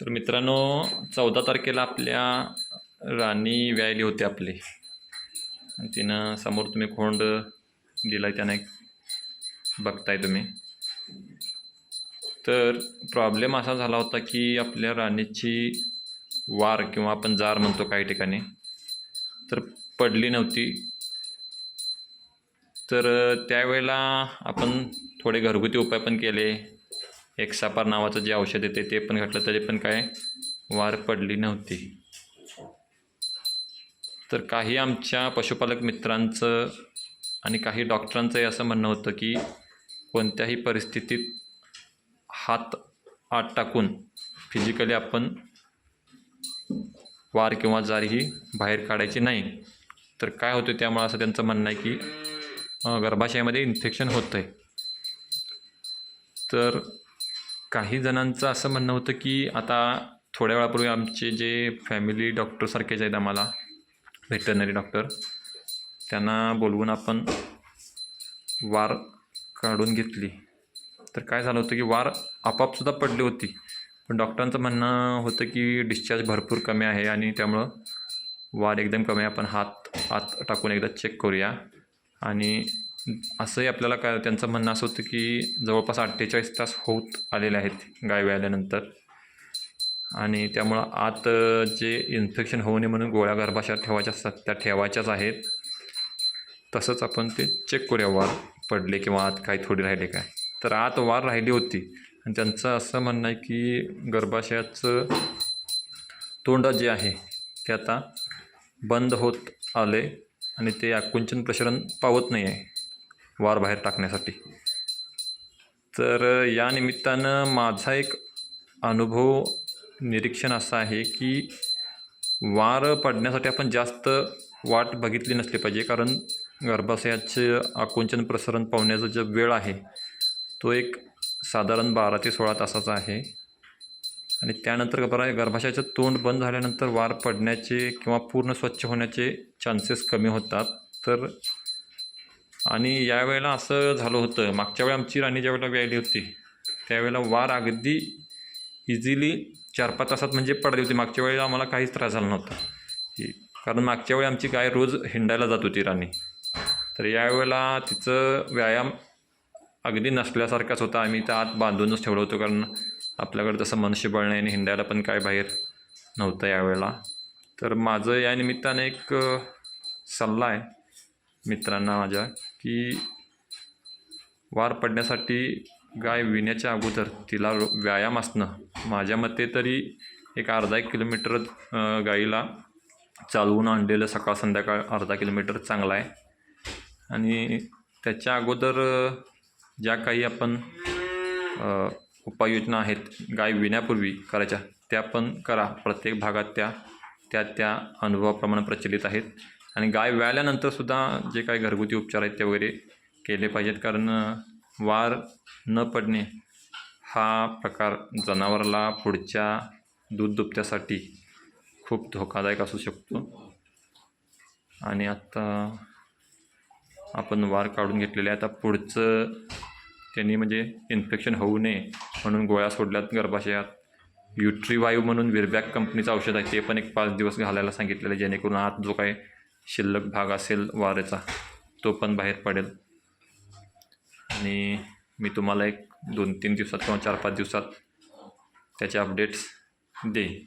तर मित्रांनो चौदा तारखेला आपल्या राणी व्यायली होते आपले. तिनं समोर तुम्ही खोंड दिला आहे त्यानं बघताय तुम्ही. तर प्रॉब्लेम असा झाला होता की आपल्या राणीची वार किंवा आपण जार म्हणतो काही ठिकाणी तर पडली नव्हती. तर त्यावेळेला आपण थोडे घरगुती उपाय पण केले. एक्सापार नावाचं जे औषध येते ते पण घातलं तरी पण काय वार पडली नव्हती. तर काही आमच्या पशुपालक मित्रांचं आणि काही डॉक्टरांचंही असं म्हणणं होतं की कोणत्याही परिस्थितीत हात आत टाकून फिजिकली आपण वार किंवा जारी ही बाहेर काढायची नाही. तर काय होतं त्यामुळे असं त्यांचं म्हणणं आहे की गर्भाशयामध्ये इन्फेक्शन होतं आहे तर काही जणांचं असं म्हणणं होतं की आता थोड्या वेळापूर्वी आमचे जे फॅमिली डॉक्टरसारखेच आहेत आम्हाला व्हेटरनरी डॉक्टर त्यांना बोलवून आपण वार काढून घेतली. तर काय झालं होतं की वार आपापसुद्धा पडली होती. पण डॉक्टरांचं म्हणणं होतं की डिस्चार्ज भरपूर कमी आहे आणि त्यामुळं वार एकदम कमी आहे. आपण हात हात टाकून एकदा चेक करूया. आणि असंही आपल्याला काय त्यांचं म्हणणं असं होतं की जवळपास अठ्ठेचाळीस तास होत आलेले आहेत गाय आल्यानंतर आणि त्यामुळं आत जे इन्फेक्शन होऊ नये म्हणून गोळ्या गर्भाशयात ठेवायच्या असतात त्या ठेवायच्याच आहेत. तसंच आपण ते चेक करूया वार पडले किंवा आत काही थोडी राहिले काय. तर आत वार राहिली होती. आणि त्यांचं असं म्हणणं आहे की गर्भाशयाचं तोंड जे आहे ते आता बंद होत आले आणि ते आकुंचन प्रसरण पावत नाही आहे वार बाहेर टाकण्यासाठी. तर या निमित्तानं माझा एक अनुभव निरीक्षण असं आहे की वार पडण्यासाठी आपण जास्त वाट बघितली नसली पाहिजे. कारण गर्भाशयाचे आकुंचन प्रसरण पावण्याचा जो वेळ आहे तो एक साधारण बारा ते सोळा तासाचा आहे. आणि त्यानंतर गर्भा गर्भाशयाचं तोंड बंद झाल्यानंतर वार पडण्याचे किंवा पूर्ण स्वच्छ होण्याचे चान्सेस कमी होतात. तर आणि यावेळेला असं झालं होतं मागच्या वेळी आमची राणी ज्यावेळेला व्यायली होती त्यावेळेला वार अगदी इझिली चार पाच तासात म्हणजे पडली होती. मागच्या वेळेला आम्हाला काहीच त्रास झाला नव्हता. कारण मागच्या वेळी आमची गाय रोज हिंडायला जात होती राणी. तर यावेळेला तिचं व्यायाम अगदी नसल्यासारखाच होता. आम्ही त्या आत बांधूनच ठेवलं होतो कारण आपल्याकडे तसं मनुष्यबळ नाही आणि हिंडायला पण काय बाहेर नव्हतं यावेळेला. तर माझं या निमित्तानं एक सल्ला आहे मित्रांना माझ्या. की वार पडण्यासाठी गाय विण्याच्या अगोदर तिला व्यायाम असणं. माझ्या मते तरी एक अर्धा एक किलोमीटर गाईला चालवून आणलेलं सकाळ संध्याकाळ अर्धा किलोमीटर चांगला आहे. आणि त्याच्या अगोदर ज्या काही आपण उपाययोजना आहेत गाय विण्यापूर्वी करायच्या त्या पण करा. प्रत्येक भागात त्या त्या त्या अनुभवाप्रमाणे प्रचलित आहेत. आणि गाय व्याल्यानंतरसुद्धा जे काही घरगुती उपचार आहेत ते वगैरे केले पाहिजेत. कारण वार न पडणे हा प्रकार जनावराला पुढच्या दूध दुभत्यासाठी खूप धोकादायक असू शकतो. आणि आता आपण वार काढून घेतलेले आहे. आता पुढचं त्यांनी म्हणजे इन्फेक्शन होऊ नये म्हणून गोळ्या सोडल्यात गर्भाशयात. युट्रीवायू म्हणून विरबॅक कंपनीचं औषध आहे. ते पण एक पाच दिवस घालायला सांगितलेलं आहे. जेणेकरून आत जो काही शिल्लक भाग असेल वारेचा तो पण बाहेर पडेल. आणि मी तुम्हाला एक दोन तीन दिवसात किंवा चार पाच दिवसात त्याचे अपडेट्स देईन.